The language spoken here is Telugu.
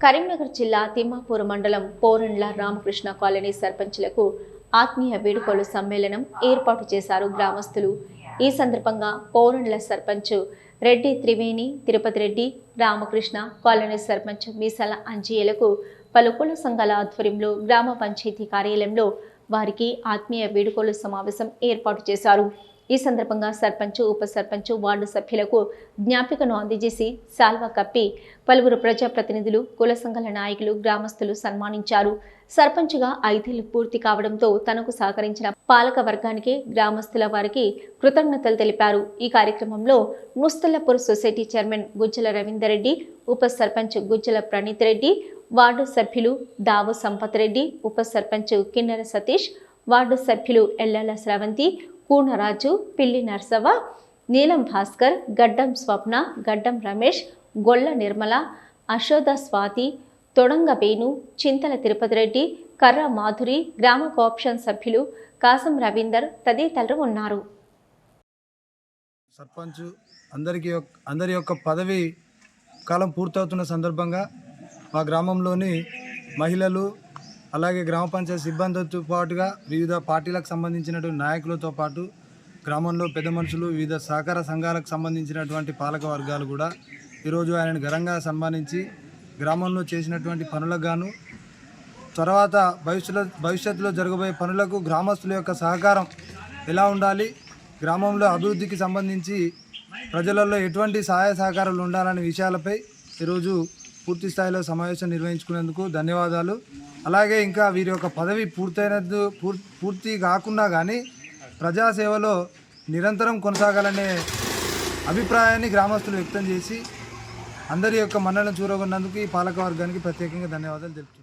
కరీంనగర్ జిల్లా తిమ్మాపూర్ మండలం పోరండ్ల రామకృష్ణ కాలనీ సర్పంచ్లకు ఆత్మీయ వేడుకలు సమ్మేళనం ఏర్పాటు చేశారు గ్రామస్తులు. ఈ సందర్భంగా పోరండ్ల సర్పంచ్ రెడ్డి త్రివేణి తిరుపతి రెడ్డి రామకృష్ణ కాలనీ సర్పంచ్ మీసాల అంజయ్యలకు పలు కుల సంఘాల ఆధ్వర్యంలో గ్రామ పంచాయతీ కార్యాలయంలో వారికి ఆత్మీయ వేడుకలు సమావేశం ఏర్పాటు చేశారు. ఈ సందర్భంగా సర్పంచ్ ఉప సర్పంచ్ వార్డు సభ్యులకు జ్ఞాపికను అందజేసి శాల్వా కప్పి పలువురు ప్రజాప్రతినిధులు కుల సంఘాల నాయకులు గ్రామస్తులు సన్మానించారు. సర్పంచ్గా ఐదేళ్ళు పూర్తి కావడంతో తనకు సహకరించిన పాలక వర్గానికి గ్రామస్తుల వారికి కృతజ్ఞతలు తెలిపారు. ఈ కార్యక్రమంలో ముస్తల్లపూర్ సొసైటీ చైర్మన్ గుజ్జల రవీందర్ రెడ్డి ఉప సర్పంచ్ గుజ్జల ప్రణీత్ రెడ్డి వార్డు సభ్యులు దావు సంపత్ రెడ్డి ఉప సర్పంచ్ కిన్నెర సతీష్ వార్డు సభ్యులు ఎల్లెల స్రవంతి కూనరాజు పిల్లి నర్సవ్వ నీలం భాస్కర్ గడ్డం స్వప్న గడ్డం రమేష్ గొల్ల నిర్మల అశోద స్వాతి తొడంగ వేణు చింతల తిరుపతి రెడ్డి కర్ర మాధురి గ్రామ కోఆప్షన్ సభ్యులు కాసం రవీందర్ తదితరులు ఉన్నారు. సర్పంచ్ అందరికీ అందరి యొక్క పదవి కాలం పూర్తవుతున్న సందర్భంగా మా గ్రామంలోని మహిళలు అలాగే గ్రామ పంచాయతీ సిబ్బందితో పాటుగా వివిధ పార్టీలకు సంబంధించినటువంటి నాయకులతో పాటు గ్రామంలో పెద్ద మనుషులు వివిధ సహకార సంఘాలకు సంబంధించినటువంటి పాలక వర్గాలు కూడా ఈరోజు ఆయనను ఘనంగా సన్మానించి గ్రామంలో చేసినటువంటి పనులకు గాను తర్వాత భవిష్యత్తులో భవిష్యత్తులో జరగబోయే పనులకు గ్రామస్తుల యొక్క సహకారం ఎలా ఉండాలి గ్రామంలో అభివృద్ధికి సంబంధించి ప్రజలలో ఎటువంటి సహాయ సహకారాలు ఉండాలనే విషయాలపై ఈరోజు పూర్తి స్థాయిలో సమావేశం నిర్వహించుకునేందుకు ధన్యవాదాలు. అలాగే ఇంకా వీరి యొక్క పదవి పూర్తయినందు పూర్తి కాకుండా కానీ ప్రజాసేవలో నిరంతరం కొనసాగాలనే అభిప్రాయాన్ని గ్రామస్తులు వ్యక్తం చేసి అందరి యొక్క మన్నలను చూరగొన్నందుకు ఈ పాలక వర్గానికి ప్రత్యేకంగా ధన్యవాదాలు తెలుపుతున్నాను